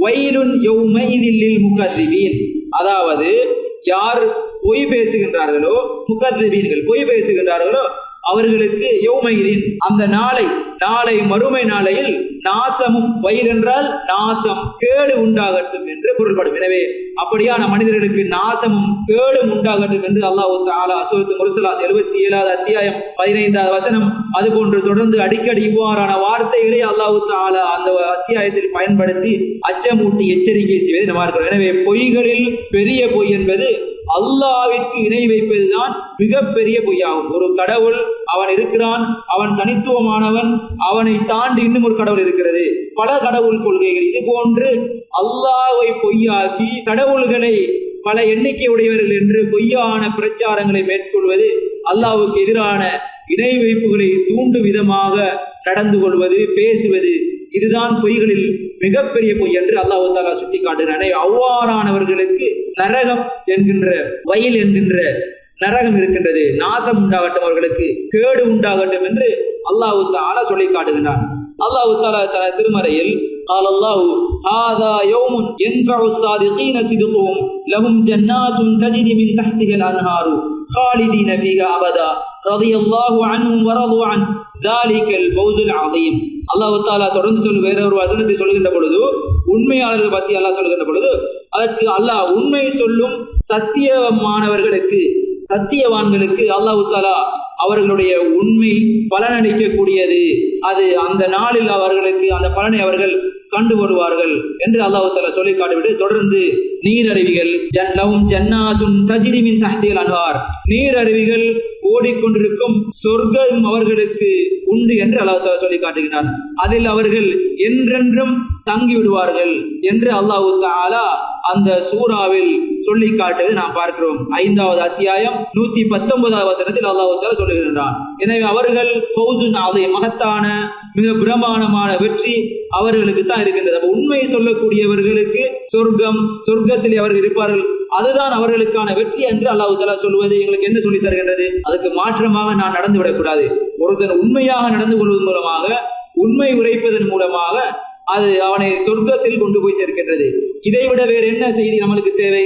வயலுன் யௌமைதில் முகத்திபீன். அதாவது யார் பொய் பேசுகின்றார்களோ முகத்திபீன்கள் பொய் பேசுகின்றார்களோ அவர்களுக்கு யௌமைதின் அந்த நாளை நாளை மறுமை நாளையில் நாசமும் வயிறு என்றால் நாசம் கேடு உண்டாகட்டும் என்று பொருள்படும். எனவே அப்படியான மனிதர்களுக்கு நாசமும் கேடும் உண்டாகட்டும் என்று அல்லாஹு தாலா சூரத்து முருசலாத் எழுபத்தி ஏழாவது அத்தியாயம் பதினைந்தாவது வசனம் அதுபோன்று தொடர்ந்து அடிக்கடி இவ்வாறான வார்த்தைகளை அல்லாஹு தாலா அந்த அத்தியாயத்தில் பயன்படுத்தி அச்சமூட்டி எச்சரிக்கை செய்வதை நம்ம எனவே பொய்களில் பெரிய பொய் என்பது அல்லாவிற்கு இணை வைப்பதுதான் மிகப்பெரிய பொய்யாகும். ஒரு கடவுள் அவன் இருக்கிறான் அவன் தனித்துவமானவன் அவனை தாண்டி இன்னும் ஒரு கடவுள் இருக்கிறது. பல கடவுள் கொள்கைகள் இது போன்று அல்லாவை பொய்யாக்கி கடவுள்களை பல எண்ணிக்கை உடையவர்கள் என்று பொய்யான பிரச்சாரங்களை மேற்கொள்வது அல்லாவுக்கு எதிரான இணை வைப்புகளை தூண்டும் விதமாக நடந்து கொள்வது பேசுவது இதுதான் பொய்களில் மிகப்பெரிய பொய் என்று அல்லாஹு தாலா சுட்டி காட்டுகிறான் அவ்வாறானவர்களுக்கு நரகம் என்கின்ற வயல் என்கின்ற நரகம் இருக்கின்றது நாசம் உண்டாகட்டும் அவர்களுக்கு கேடு உண்டாகட்டும் என்று அல்லாஹு தாலா சொல்லி காட்டுகின்றான் அல்லாஹு தாலா தன திருமறையில் قال الله هذا يوم ينفع الصادقين صدقهم لهم جنات تجري من تحتها الأنهار خالدين فيها أبدا رضي الله عنهم ورضوا عنه ذلك الفوز العظيم அல்லாஹ் தாலா தொடர்ந்து சொல்லு வேற ஒரு வசனத்தை சொல்லுகின்ற பொழுது உண்மையாளர்கள் பத்தி அல்லாஹ் சொல்லுகின்ற பொழுது அதற்கு அல்லாஹ் உண்மை சொல்லும் சத்தியமானவர்களுக்கு சத்தியவான்களுக்கு அல்லாஹு தாலா அவர்களுடைய உண்மை பலனளிக்கக்கூடியது. அது அந்த நாளில் அவர்களுக்கு அந்த பலனை அவர்கள் கண்டு வருவார்கள் என்று அல்லாஹு தாலா சொல்லி காட்டிவிட்டு தொடர்ந்து நீரருவிகள் ஜன்னவும் ஜன்னாதுன் தஜிரிமின் தஹ்திகள் அன்வார் நீரருவிகள் ஓடிக்கொண்டிருக்கும் சொர்க்கம் அவர்களுக்கு உண்டு என்று அல்லாஹால சொல்லி காட்டுகிறார் அதில் அவர்கள் என்றென்றும் தங்கி விடுவார்கள் என்று அல்லாஹு தாலா அந்த சூறாவில் சொல்லி காட்டுவதை நாம் பார்க்கிறோம். ஐந்தாவது அத்தியாயம் நூத்தி பத்தொன்பதாவது வசனத்தில் அல்லாஹு தாலா சொல்லுகின்றான். எனவே அவர்கள் ஃபௌசுன் அதை மகத்தான மிக பிரமாணமான வெற்றி அவர்களுக்கு தான் இருக்கின்றது. அப்ப உண்மையை சொல்லக்கூடியவர்களுக்கு சொர்க்கம் சொர்க்கத்தில் அவர்கள் இருப்பார்கள். அதுதான் அவர்களுக்கான வெற்றி என்று அல்லாஹு தலா சொல்வது எங்களுக்கு என்ன சொல்லி தருகின்றது? அதுக்கு மாற்றமாக நான் நடந்து விடக்கூடாது. ஒருத்தன் உண்மையாக நடந்து கொள்வதன் மூலமாக உண்மை உரைப்பதன் மூலமாக அது அவனை சொர்க்கத்தில் கொண்டு போய் சேர்க்கின்றது. இதை விட வேறு என்ன செய்தி நம்மளுக்கு தேவை?